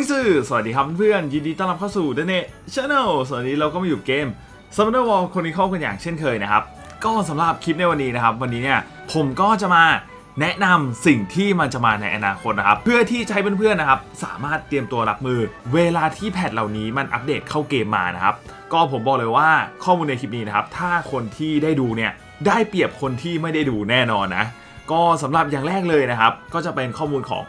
ยสื่อสวัสดีครับเพื่อนยินดีต้อนรับเข้าสู่ The Net Channel สวัสดีเราก็มาอยู่เกม s u m m o n e r War Chronicle กันอย่างเช่นเคยนะครับ ก็สำหรับคลิปในวันนี้นะครับ วันนี้เนี่ยผมก็จะมาแนะนำสิ่งที่มันจะมาในอนาคตนะครับ เพื่อที่จะให้เพื่อนๆนะครับ สามารถเตรียมตัวรับมือ เวลาที่แพทเหล่านี้มันอัปเดตเข้าเกมมานะครับ ก็ผมบอกเลยว่าข้อมูลในคลิปนี้นะครับ ถ้าคนที่ได้ดูเนี่ยได้เปรียบคนที่ไม่ได้ดูแน่นอนนะก็สำหรับอย่างแรกเลยนะครับ ก็จะเป็นข้อมูลของ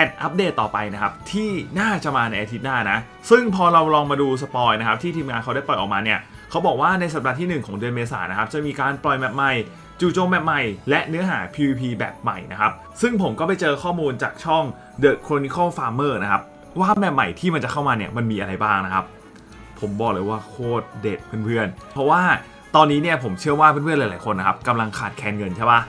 แพทอัปเดตต่อไปนะครับ ที่น่าจะมาในอาทิตย์หน้านะ ซึ่งพอเราลองมาดูสปอยนะครับ ที่ทีมงานเขาได้ปล่อยออกมาเนี่ยเขาบอกว่าในสัปดาห์ที่ 1 ของเดือนเมษายนนะครับ จะมีการปล่อยแมปใหม่จู่โจมแมปใหม่ และเนื้อหา PVP แบบใหม่นะครับ ซึ่งผมก็ไปเจอข้อมูลจากช่อง The Chronicle Farmer นะครับ ว่าแมปใหม่ที่มันจะเข้ามาเนี่ยมันมีอะไรบ้างนะครับ ผมบอกเลยว่าโคตรเด็ดเพื่อนๆ เพราะว่าตอนนี้เนี่ยผมเชื่อว่าเพื่อนๆหลายๆคนนะครับกำลังขาดแคลนเงินใช่ปะ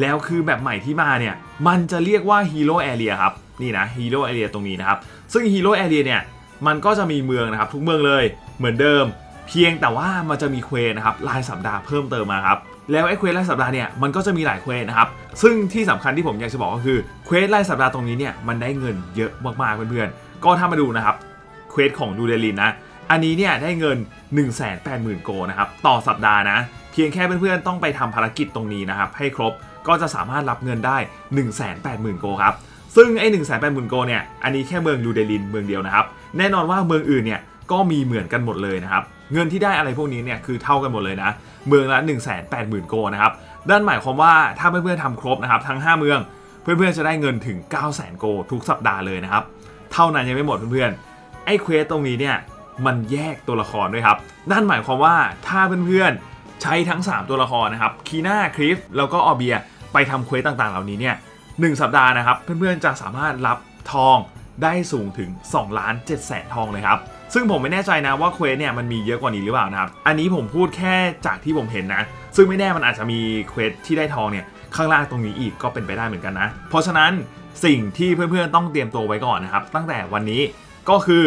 แล้วคือแบบใหม่ที่มาเนี่ยมันจะเรียกว่า Hero Area ครับ นี่นะ Hero Area ตรงนี้นะครับซึ่ง Hero Area เนี่ยมันก็จะมีเมืองนะครับทุกเมืองเลยเหมือนเดิม เพียงแต่ว่ามันจะมีเควสนะครับรายสัปดาห์เพิ่มเติมมาครับแล้วไอ้เควสรายสัปดาห์เนี่ยมันก็จะมีหลายเควสนะครับซึ่งที่สำคัญที่ผมอยากจะบอกก็คือเควสรายสัปดาห์ตรงนี้เนี่ยมันได้เงินเยอะมากๆเพื่อนๆก็ถ้ามาดูนะครับเควสของดูเดลินนะอันนี้เนี่ยได้เงิน 180,000 โกนะครับต่อสัปดาห์นะเพียงแค่เพื่อนๆต้องไปทำภารกิจตรงนี้นะครับให้ครบก็จะสามารถรับเงินได้ 180,000 โกครับ ซึ่งไอ้180,000โกเนี่ย อันนี้แค่เมืองดูเดลินเมืองเดียวนะครับ แน่นอนว่าเมืองอื่นเนี่ยก็มีเหมือนกันหมดเลยนะครับ เงินที่ได้อะไรพวกนี้เนี่ยคือเท่ากันหมดเลยนะ เมืองละ180,000 โกนะครับนั่นหมายความว่าถ้าเพื่อนๆทำครบนะครับทั้ง 5 เมือง เพื่อนๆจะได้เงินถึง 900,000โกทุกสัปดาห์เลยนะครับ เท่านั้นยังไม่หมดเพื่อนๆ ไอ้เควสตรงนี้เนี่ยมันแยกตัวละครด้วยครับ นั่นหมายความว่าถ้าเพื่อนๆใช้ทั้ง 3 ตัวละครนะครับ คีน่า คริฟ แล้วก็ออเบีย ไปทำเควสต่างๆ เหล่านี้เนี่ย หนึ่งสัปดาห์นะครับ เพื่อนๆจะสามารถรับทองได้สูงถึง2ล้าน7แสนทองเลยครับ ซึ่งผมไม่แน่ใจนะว่าเควสเนี่ยมันมีเยอะกว่านี้หรือเปล่านะครับ อันนี้ผมพูดแค่จากที่ผมเห็นนะ ซึ่งไม่แน่มันอาจจะมีเควสที่ได้ทองเนี่ยข้างล่างตรงนี้อีกก็เป็นไปได้เหมือนกันนะ เพราะฉะนั้นสิ่งที่เพื่อนๆต้องเตรียมตัวไว้ก่อนนะครับ ตั้งแต่วันนี้ก็คือ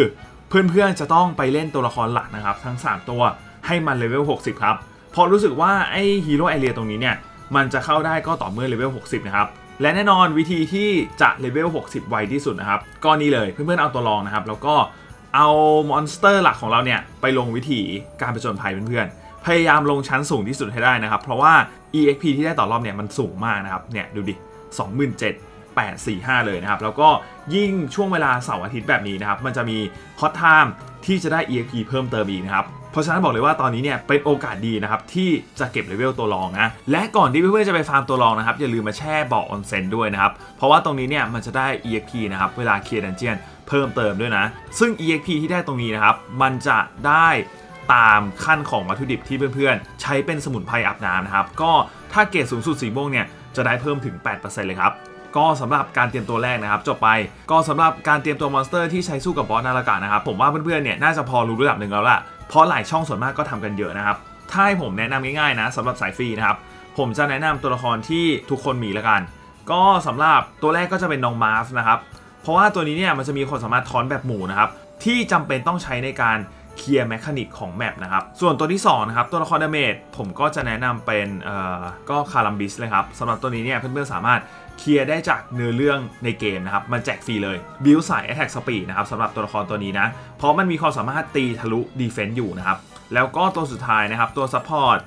เพื่อนๆจะต้องไปเล่นตัวละครหลักนะครับ ทั้ง 3 ตัวให้มันเลเวล 60 ครับพราะรู้สึกว่าไอ้ฮีโร่แอเรียตรงนี้เนี่ยมันจะเข้าได้ก็ต่อเมื่อเลเวล 60 นะครับ และแน่นอนวิธีที่จะเลเวล 60 ไวที่สุดนะครับ ก็นี่เลยเพื่อนๆเอาตัวรองนะครับ แล้วก็เอามอนสเตอร์หลักของเราเนี่ย ไปลงวิธีการผจญภัยเพื่อนๆ พยายามลงชั้นสูงที่สุดให้ได้นะครับ เพราะว่า EXP ที่ได้ต่อรอบเนี่ยมันสูงมากนะครับ เนี่ยดูดิ 27 845 เลยนะครับ แล้วก็ยิ่งช่วงเวลาเสาร์อาทิตย์แบบนี้นะครับ มันจะมีฮอตไทม์ที่จะได้ EXP เพิ่มเติมอีกนะครับ เพราะฉะนั้นบอกเลยว่าตอนนี้เนี่ยเป็นโอกาสดีนะครับที่จะเก็บเลเวลตัวรองนะและก่อนที่เพื่อนๆจะไปฟาร์มตัวรองนะครับอย่าลืมมาแช่บ่อออนเซ็นด้วยนะครับเพราะว่าตรงนี้เนี่ยมันจะได้ EXP นะครับเวลาเคลียร์ดันเจียนเพิ่มเติมด้วยนะ ซึ่ง EXP ที่ได้ตรงนี้นะครับมันจะได้ตามขั้นของวัตถุดิบที่เพื่อนๆ ใช้เป็นสมุนไพรอาบน้ำนะครับ ก็ถ้าเกรดสูงสุดสีม่วงเนี่ยจะได้เพิ่มถึง 8%เลยครับก็สำหรับการเตรียมตัวแรกนะครับ จบไปก็สำหรับการเตรียมตัวมอนสเตอร์ที่ใช้สู้กับบอสนาฬกานะครับ ผมว่าเพื่อนๆเนี่ยน่าจะพอรู้ระดับหนึ่งแล้วล่ะ เพราะหลายช่องส่วนมากก็ทำกันเยอะนะครับ ถ้าให้ผมแนะนำง่ายๆนะสำหรับสายฟรีนะครับ ผมจะแนะนำตัวละครที่ทุกคนมีละกัน ก็สำหรับตัวแรกก็จะเป็นน้องมาร์ฟนะครับ เพราะว่าตัวนี้เนี่ยมันจะมีความสามารถทอนแบบหมู่นะครับ ที่จำเป็นต้องใช้ในการเคลียร์แมคานิกของแมปนะครับ ส่วนตัวที่2นะครับตัวละครดาเมจผมก็จะแนะนำเป็นเอ่อก็คารัมบิสเลยครับสำหรับตัวนี้เนี่ยเพื่อนๆสามารถ เคลียร์ได้จากเนื้อเรื่องในเกมนะครับ มันแจกฟรีเลยบิลสาย Attack Speed นะครับสำหรับตัวละครตัวนี้นะ เพราะมันมีความสามารถตีทะลุดีเฟนต์อยู่นะครับ แล้วก็ตัวสุดท้ายนะครับ ตัวซัพพอร์ต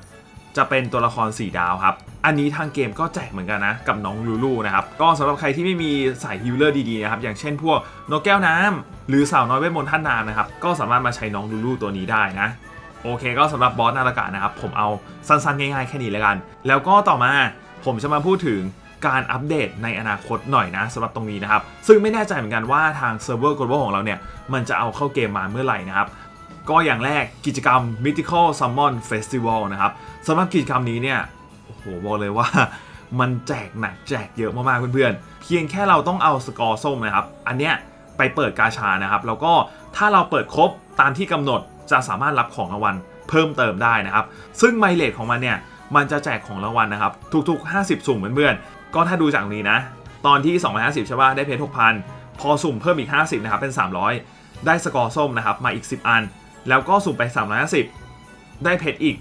จะเป็นตัวละคร 4 ดาวครับ อันนี้ทางเกมก็แจกเหมือนกันนะ กับน้องลูลูนะครับ ก็สำหรับใครที่ไม่มีสายฮิลเลอร์ดีๆนะครับ อย่างเช่นพวกนกแก้วน้ำหรือสาวน้อยเวทมนต์ท่านน้ำนะครับ ก็สามารถมาใช้น้องลูลูตัวนี้ได้นะโอเคก็สำหรับบอสนาฬกานะครับ ผมเอาสั้นๆ ง่ายๆ แค่นี้แล้วกัน แล้วก็ต่อมาผมจะมาพูดถึง การอัปเดตในอนาคตหน่อยนะสำหรับตรงนี้นะครับ ซึ่งไม่แน่ใจเหมือนกันว่าทางเซิร์ฟเวอร์ global ของเราเนี่ย มันจะเอาเข้าเกมมาเมื่อไหร่นะครับ ก็อย่างแรกกิจกรรม Mythical Summon Festival นะครับสำหรับกิจกรรมนี้เนี่ยโอ้โหบอกเลยว่ามันแจกหนักแจกเยอะมากๆเพื่อนๆ เพียงแค่เราต้องเอาสกอร์ส้มนะครับ อันเนี้ยไปเปิดกาชานะครับ แล้วก็ถ้าเราเปิดครบตามที่กำหนดจะสามารถรับของรางวัลเพิ่มเติมได้นะครับ ซึ่งไมเลทของมันเนี่ย มันจะแจกของรางวัลนะครับ ทุกๆ 50 สุ่มเพื่อนๆ ก็ถ้าดูจากตรงนี้นะ ตอนที่ 250 ใช่ป่ะ ได้เพชร6,000 พอสุ่มเพิ่มอีก 50 นะครับ เป็น 300 ได้สกอร์ส้มนะครับ มาอีก 10 อัน แล้วก็สุ่มไป 350 ได้เพชรอีก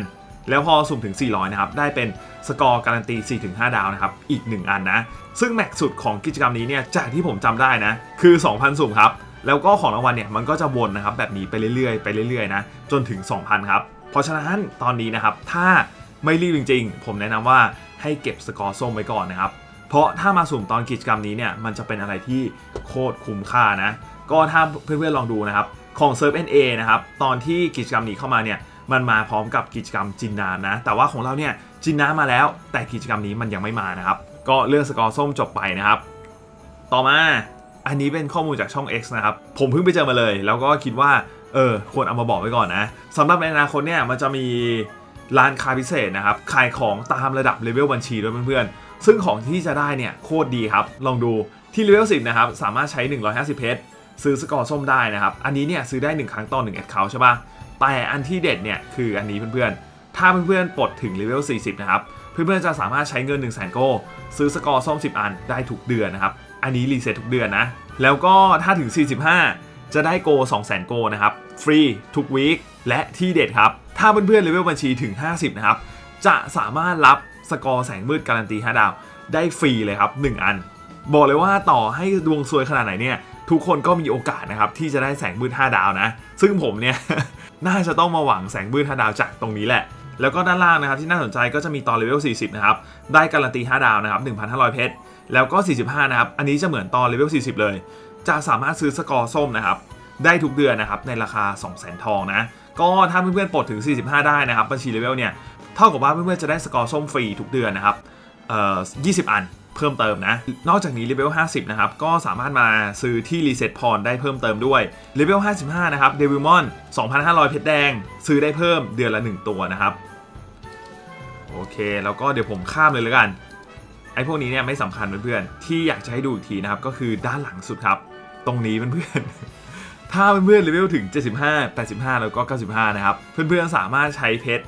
6,000 แล้วพอสุ่มถึง 400 นะครับ ได้เป็นสกอร์การันตี 4-5 ดาวนะครับ อีก 1 อันนะ ซึ่งแม็กซ์สุดของกิจกรรมนี้เนี่ย จากที่ผมจำได้นะ คือ 2,000 สุ่มครับ แล้วก็ของรางวัลเนี่ย มันก็จะวนนะครับ แบบนี้ไปเรื่อยๆ ไปเรื่อยๆ นะ จนถึง 2,000 ครับ เพราะฉะนั้นตอนนี้นะครับ ถ้าไม่รีบจริง ๆ ผมแนะนำว่า ให้เก็บสกอร์ส้มไว้ก่อนนะครับ เพราะถ้ามาสุ่มตอนกิจกรรมนี้เนี่ยมันจะเป็นอะไรที่โคตรคุ้มค่านะ ก็ถ้าเพื่อนๆลองดูนะครับของ Surf NA นะครับตอนที่กิจกรรมนี้เข้ามาเนี่ยมันมาพร้อมกับกิจกรรมจินน้ำนะ แต่ว่าของเราเนี่ยจินน้ำมาแล้ว แต่กิจกรรมนี้มันยังไม่มานะครับ ก็เรื่องสกอร์ส้มจบไปนะครับ ต่อมาอันนี้เป็นข้อมูลจากช่อง X นะครับ ผมเพิ่งไปเจอมาเลย แล้วก็คิดว่า เออ ควรเอามาบอกไว้ก่อนนะสำหรับในอนาคตเนี่ย มันจะมี ร้านค้าพิเศษนะครับ ขายของตามระดับเลเวลบัญชีด้วยเพื่อนๆ ซึ่งของที่จะได้เนี่ยโคตรดีครับ ลองดูที่เลเวล10 นะครับ สามารถใช้ 150 เพชรซื้อสกอร์ส้มได้นะครับ อันนี้เนี่ยซื้อได้ 1 ครั้งต่อ1 a c c o u n t ใช่ปะแต่อันที่เด็ดเนี่ยคืออันนี้เพื่อนๆ ถ้าเพื่อนๆปลดถึงเลเวล40 นะครับ เพื่อนๆจะสามารถใช้เงิน1 0 0 0 0แสนโกซื้อสกอร์ส้ม 10 อันได้ทุกเดือนนะครับ อันนี้รีเซ็ตทุกเดือนนะ แล้วก็ถ้าถึง 45 จะได้โก 2 0 0 0 0 0 โกนะครับ ฟรีทุกวีคและที่เด็ดครับ ถ้าเพื่อนๆเลเวลบัญชีถึง 50 นะครับ จะสามารถรับสกอร์แสงมืดการันตี 5 ดาว ได้ฟรีเลยครับ 1 อัน บอกเลยว่าต่อให้ดวงซวยขนาดไหนเนี่ย ทุกคนก็มีโอกาสนะครับ ที่จะได้แสงมืด 5 ดาวนะ ซึ่งผมเนี่ยน่าจะต้องมาหวังแสงมืด 5 ดาวจากตรงนี้แหละแล้วก็ด้านล่างนะครับที่น่าสนใจก็จะมีตอนเลเวล 40 นะครับ ได้การันตี 5 ดาวนะครับ 1,500 เพชร แล้วก็ 45 นะครับ อันนี้จะเหมือนตอนเลเวล 40 เลย จะสามารถซื้อสกอร์ส้มนะครับได้ทุกเดือนนะครับในราคา 200,000 ทองนะก็ถ้าเพื่อนๆปลดถึง 45 ได้นะครับบัญชีเลเวลเนี่ยเท่ากับว่าเพื่อนๆจะได้สกอร์ส้มฟรีทุกเดือนนะครับเอ่อ20 อันเพิ่มเติมนะ นอกจากนี้เลเวล50 นะครับ ก็สามารถมาซื้อที่รีเซ็ตพรได้เพิ่มเติมด้วยเลเวล55 นะครับเดวิลมอน 2,500 เพชรแดง ซื้อได้เพิ่มเดือนละ 1 ตัวนะครับ โอเค แล้วก็เดี๋ยวผมข้ามเลยแล้วกัน ไอ้พวกนี้เนี่ยไม่สำคัญเพื่อนๆที่อยากจะให้ดูอีกทีนะครับ ก็คือด้านหลังสุดครับ ตรงนี้เพื่อนๆ ถ้าเพื่อนๆเลเวลถึง 75 85 แล้วก็ 95 นะครับ เพื่อนๆ สามารถใช้เพชร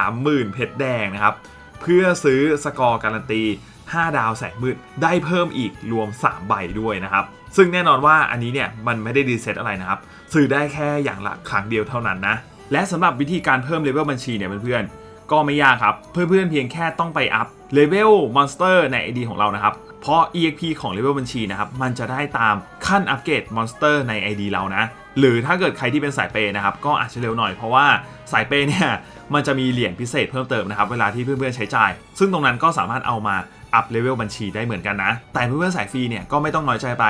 30,000 เพชรแดงนะครับ เพื่อซื้อสกอร์การันตี 5 ดาวแสงมืดได้เพิ่มอีกรวม 3 ใบด้วยนะครับ ซึ่งแน่นอนว่าอันนี้เนี่ยมันไม่ได้รีเซ็ตอะไรนะครับ ซื้อได้แค่อย่างละครั้งเดียวเท่านั้นนะ และสำหรับวิธีการเพิ่มเลเวลบัญชีเนี่ยเพื่อนๆ ก็ไม่ยากครับ เพื่อนๆเพียงแค่ต้องไปอัพเลเวลมอนสเตอร์ใน ID ของเรานะครับ เพราะ EXP ของเลเวลบัญชีนะครับ มันจะได้ตามขั้นอัปเกรดมอนสเตอร์ใน ID เรานะ หรือถ้าเกิดใครที่เป็นสายเปย์นะครับ ก็อาจจะเร็วหน่อยเพราะว่าสายเปย์เนี่ยมันจะมีเหรียญพิเศษเพิ่มเติมนะครับ เวลาที่เพื่อนๆใช้จ่าย ซึ่งตรงนั้นก็สามารถเอามาอัพเลเวลบัญชีได้เหมือนกันนะ แต่เพื่อนๆสายฟรีเนี่ยก็ไม่ต้องน้อยใจไป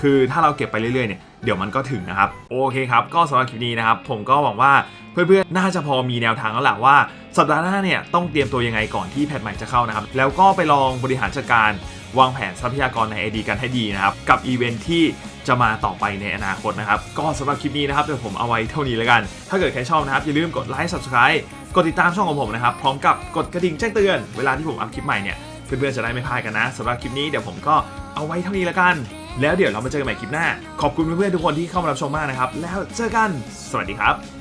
คือถ้าเราเก็บไปเรื่อยๆเนี่ยเดี๋ยวมันก็ถึงนะครับ โอเคครับ ก็สำหรับคลิปนี้นะครับ ผมก็หวังว่าเพื่อนๆ น่าจะพอมีแนวทางแล้วแหละว่า สัปดาห์หน้าเนี่ยต้องเตรียมตัวยังไงก่อนที่แพทใหม่จะเข้านะครับ แล้วก็ไปลองบริหารจัดการ วางแผนทรัพยากรใน ID กันให้ดีนะครับ กับอีเวนท์ที่จะมาต่อไปในอนาคตนะครับ ก็สำหรับคลิปนี้นะครับเดี๋ยวผมเอาไว้เท่านี้แล้วกัน ถ้าเกิดใครชอบนะครับอย่าลืมกดไลค์ subscribe กดติดตามช่องของผมนะครับ พร้อมกับกดกระดิ่งแจ้งเตือนเวลาที่ผมอัพคลิปใหม่เนี่ยเพื่อนๆจะได้ไม่พลาดกันนะสำหรับคลิปนี้เดี๋ยวผมก็เอาไว้เท่านี้แล้วกัน แล้วเดี๋ยวเรามาเจอกันใหม่คลิปหน้า ขอบคุณเพื่อนๆทุกคนที่เข้ามารับชมมากนะครับแล้วเจอกัน สวัสดีครับ